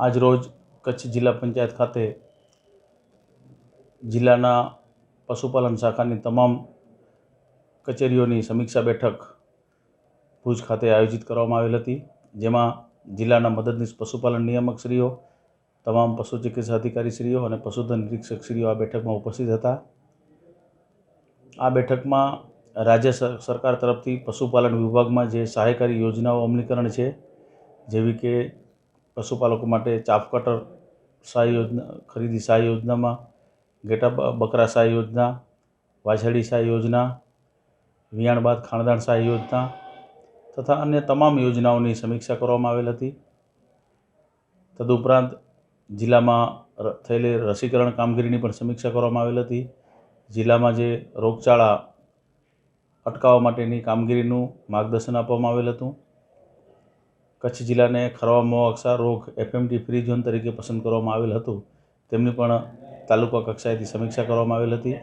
આજ રોજ કચ્છ જિલ્લા પંચાયત ખાતે જિલ્લાના પશુપાલન શાખાની તમામ કચેરીઓની સમીક્ષા બેઠક ભુજ ખાતે આયોજિત કરવામાં આવેલ હતી, જેમાં જિલ્લાના મદદનીશ પશુપાલન નિયામકશ્રીઓ, તમામ પશુ ચિકિત્સા અધિકારીશ્રીઓ અને પશુધન નિરીક્ષકશ્રીઓ આ બેઠકમાં ઉપસ્થિત હતા. આ બેઠકમાં રાજ્ય સર, સરકાર તરફથી પશુપાલન વિભાગમાં જે સહાયકારી યોજનાઓ અમલીકરણ છે, જેવી કે પશુપાલકો માટે ચાફ કટર સહાય યોજના, ખરીદી સહાય યોજનામાં, ઘેટા બકરા સહાય યોજના, વાછરડી સહાય યોજના, વિયાણ બાદ ખાણદાણ સહાય યોજના તથા અન્ય તમામ યોજનાઓની સમીક્ષા કરવામાં આવેલ હતી. તદુપરાંત જિલ્લામાં થયેલી રસીકરણ કામગીરીની પણ સમીક્ષા કરવામાં આવેલ હતી. જિલ્લામાં જે રોગચાળા અટકાવવા માટેની કામગીરીનું માર્ગદર્શન આપવામાં આવેલ હતું. કચ્છ જિલ્લાને ખરવા મોઅક્ષા રોગ એફએમડી ફ્રી ઝોન તરીકે પસંદ કરવામાં આવેલ હતું. તેમની પણ તાલુકા કક્ષાએથી સમીક્ષા કરવામાં આવેલ હતી.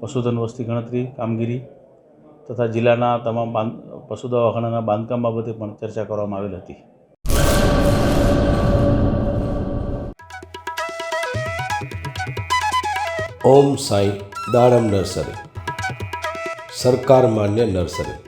પશુધન વસ્તી ગણતરી, કામગીરી તથા જિલ્લાના તમામ પશુ દવાખાનાના બાંધકામ બાબતે પણ ચર્ચા કરવામાં આવેલ હતી. ઓમ સાઈ દાડમ નર્સરી. સરકાર માન્ય નર્સરી.